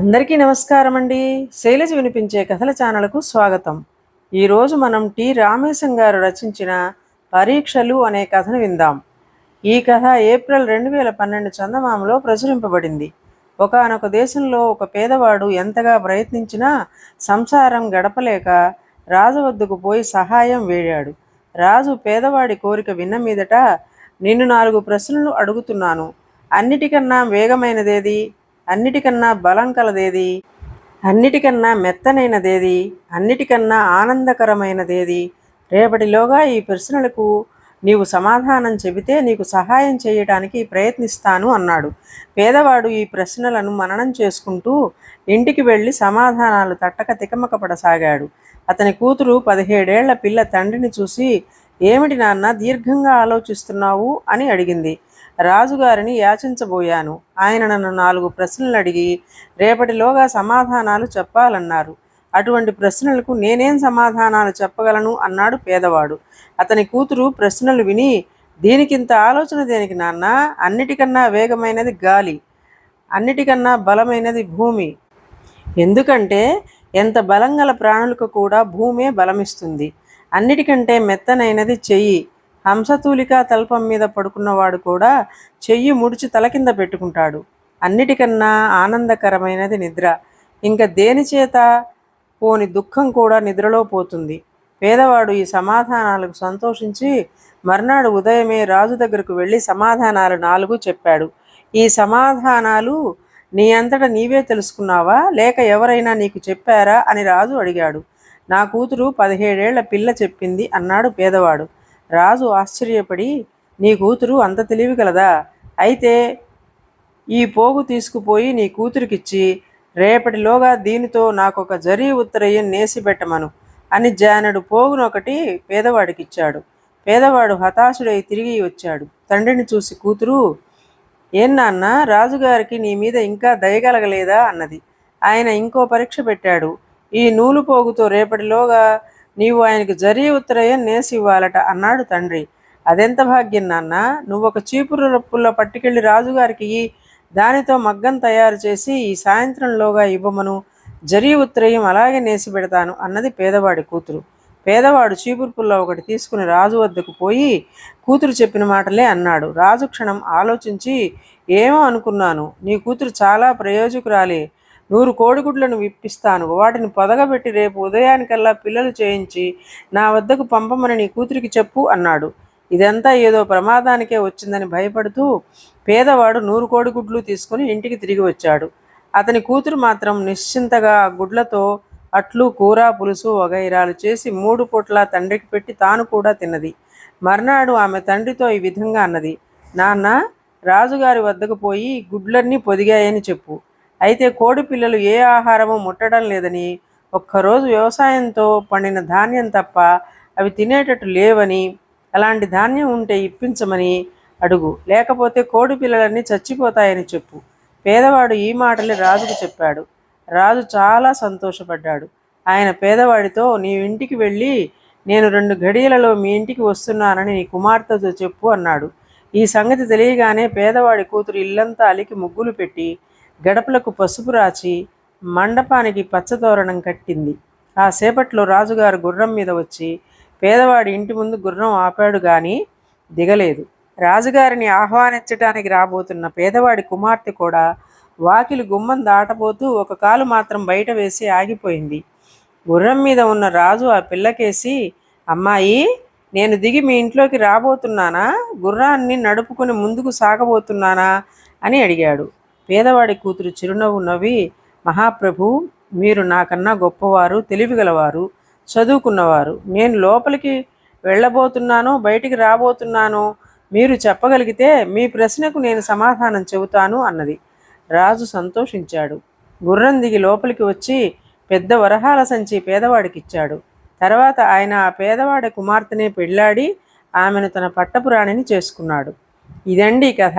అందరికీ నమస్కారం అండి శైలజ వినిపించే కథల ఛానల్కు స్వాగతం. ఈరోజు మనం టి. రామేశం గారు రచించిన పరీక్షలు అనే కథను విందాం. ఈ కథ ఏప్రిల్ రెండు వేల పన్నెండు చందమామలో ప్రచురింపబడింది. ఒకనొక దేశంలో ఒక పేదవాడు ఎంతగా ప్రయత్నించినా సంసారం గడపలేక రాజు వద్దకు పోయి సహాయం వేడాడు. రాజు పేదవాడి కోరిక విన్న మీదట నిన్ను నాలుగు ప్రశ్నలు అడుగుతున్నాను. అన్నిటికన్నా వేగమైనదేది? అన్నిటికన్నా బలం కలదేది? అన్నిటికన్నా మెత్తనైనదేది? అన్నిటికన్నా ఆనందకరమైనదేది? రేపటిలోగా ఈ ప్రశ్నలకు నీవు సమాధానం చెబితే నీకు సహాయం చేయటానికి ప్రయత్నిస్తాను అన్నాడు. పేదవాడు ఈ ప్రశ్నలను మననం చేసుకుంటూ ఇంటికి వెళ్ళి సమాధానాలు తట్టక తికమకపడసాగాడు. అతని కూతురు పదిహేడేళ్ళ పిల్ల తండ్రిని చూసి ఏమిటి నాన్న దీర్ఘంగా ఆలోచిస్తున్నావు? అని అడిగింది. రాజుగారిని యాచించబోయాను. ఆయన నన్ను నాలుగు ప్రశ్నలు అడిగి రేపటిలోగా సమాధానాలు చెప్పాలన్నారు. అటువంటి ప్రశ్నలకు నేనేం సమాధానాలు చెప్పగలను? అన్నాడు పేదవాడు. అతని కూతురు ప్రశ్నలు విని దీనికింత ఆలోచన దేనికి నాన్న? అన్నిటికన్నా వేగమైనది గాలి. అన్నిటికన్నా బలమైనది భూమి. ఎందుకంటే ఎంత బలం గల ప్రాణులకు కూడా భూమే బలమిస్తుంది. అన్నిటికంటే మెత్తనైనది చెయ్యి. హంసతూలిక తల్పం మీద పడుకున్నవాడు కూడా చెయ్యి ముడిచి తల కింద పెట్టుకుంటాడు. అన్నిటికన్నా ఆనందకరమైనది నిద్ర. ఇంకా దేనిచేత పోని దుఃఖం కూడా నిద్రలో పోతుంది. పేదవాడు ఈ సమాధానాలకు సంతోషించి మర్నాడు ఉదయమే రాజు దగ్గరకు వెళ్ళి సమాధానాలు నాలుగు చెప్పాడు. ఈ సమాధానాలు నీ అంతటా నీవే తెలుసుకున్నావా? లేక ఎవరైనా నీకు చెప్పారా? అని రాజు అడిగాడు. నా కూతురు పదిహేడేళ్ళ పిల్ల చెప్పింది అన్నాడు పేదవాడు. రాజు ఆశ్చర్యపడి నీ కూతురు అంత తెలివి కలదా అయితే ఈ పోగు తీసుకుపోయి నీ కూతురికిచ్చి రేపటిలోగా దీనితో నాకొక జరీ ఉత్తరయ్యం నేసి పెట్టమను అని జానడు పోగునొకటి పేదవాడికిచ్చాడు. పేదవాడు హతాశుడై తిరిగి వచ్చాడు. తండ్రిని చూసి కూతురు ఏం నాన్న రాజుగారికి నీ మీద ఇంకా దయగలగలేదా అన్నది. ఆయన ఇంకో పరీక్ష పెట్టాడు. ఈ నూలు పోగుతో రేపటిలోగా నీవు ఆయనకు జరీ ఉత్తరయ్యం నేసి ఇవ్వాలట అన్నాడు తండ్రి. అదెంత భాగ్యం నాన్న? నువ్వు ఒక చీపురు రప్పుల్లో పట్టుకెళ్ళి రాజుగారికి దానితో మగ్గం తయారు చేసి ఈ సాయంత్రంలోగా ఇవ్వమను. జరీ ఉత్తరయం అలాగే నేసి పెడతాను అన్నది పేదవాడి కూతురు. పేదవాడు చీపురు పుల్ల ఒకటి తీసుకుని రాజు వద్దకు పోయి కూతురు చెప్పిన మాటలే అన్నాడు. రాజు క్షణం ఆలోచించి ఏమో అనుకున్నాను. నీ కూతురు చాలా ప్రయోజకురాలే. నూరు కోడిగుడ్లను విప్పిస్తాను. వాటిని పొదగబెట్టి రేపు ఉదయానికల్లా పిల్లలు చేయించి నా వద్దకు పంపమని నీ కూతురికి చెప్పు అన్నాడు. ఇదంతా ఏదో ప్రమాదానికే వచ్చిందని భయపడుతూ పేదవాడు నూరు కోడిగుడ్లు తీసుకుని ఇంటికి తిరిగి వచ్చాడు. అతని కూతురు మాత్రం నిశ్చింతగా ఆ గుడ్లతో అట్లు కూర పులుసు వగైరాలు చేసి మూడు పూట్ల తండ్రికి పెట్టి తాను కూడా తిన్నది. మర్నాడు ఆమె తండ్రితో ఈ విధంగా అన్నది. నాన్న రాజుగారి వద్దకు పోయి గుడ్లన్నీ పొదిగాయని చెప్పు. అయితే కోడి పిల్లలు ఏ ఆహారము ముట్టడం లేదని ఒక్కరోజు వ్యవసాయంతో పండిన ధాన్యం తప్ప అవి తినేటట్టు లేవని అలాంటి ధాన్యం ఉంటే ఇప్పించమని అడుగు. లేకపోతే కోడి పిల్లలన్నీ చచ్చిపోతాయని చెప్పు. పేదవాడు ఈ మాటలే రాజుకు చెప్పాడు. రాజు చాలా సంతోషపడ్డాడు. ఆయన పేదవాడితో నీ ఇంటికి వెళ్ళి నేను రెండు గడియలలో మీ ఇంటికి వస్తున్నానని నీ కుమార్తెతో చెప్పు అన్నాడు. ఈ సంగతి తెలియగానే పేదవాడి కూతురు ఇల్లంతా అలికి ముగ్గులు పెట్టి గడపలకు పసుపు రాచి మండపానికి పచ్చతోరణం కట్టింది. ఆ సేపట్లో రాజుగారు గుర్రం మీద వచ్చి పేదవాడి ఇంటి ముందు గుర్రం ఆపాడు కానీ దిగలేదు. రాజుగారిని ఆహ్వానించటానికి రాబోతున్న పేదవాడి కుమార్తె కూడా వాకిలి గుమ్మం దాటబోతూ ఒక కాలు మాత్రం బయట వేసి ఆగిపోయింది. గుర్రం మీద ఉన్న రాజు ఆ పిల్లకేసి అమ్మాయి నేను దిగి మీ ఇంట్లోకి రాబోతున్నానా? గుర్రాన్ని నడుపుకుని ముందుకు సాగబోతున్నానా? అని అడిగాడు. పేదవాడి కూతురు చిరునవ్వు నవ్వి మహాప్రభు మీరు నాకన్నా గొప్పవారు తెలివిగలవారు చదువుకున్నవారు. నేను లోపలికి వెళ్ళబోతున్నాను బయటికి రాబోతున్నానో మీరు చెప్పగలిగితే మీ ప్రశ్నకు నేను సమాధానం చెబుతాను అన్నది. రాజు సంతోషించాడు. గుర్రం దిగి లోపలికి వచ్చి పెద్ద వరహాల సంచి పేదవాడికి ఇచ్చాడు తర్వాత ఆయన ఆ పేదవాడి కుమార్తెనే పెళ్ళాడి ఆమెను తన పట్టపురాణిని చేసుకున్నాడు. ఇదండి కథ.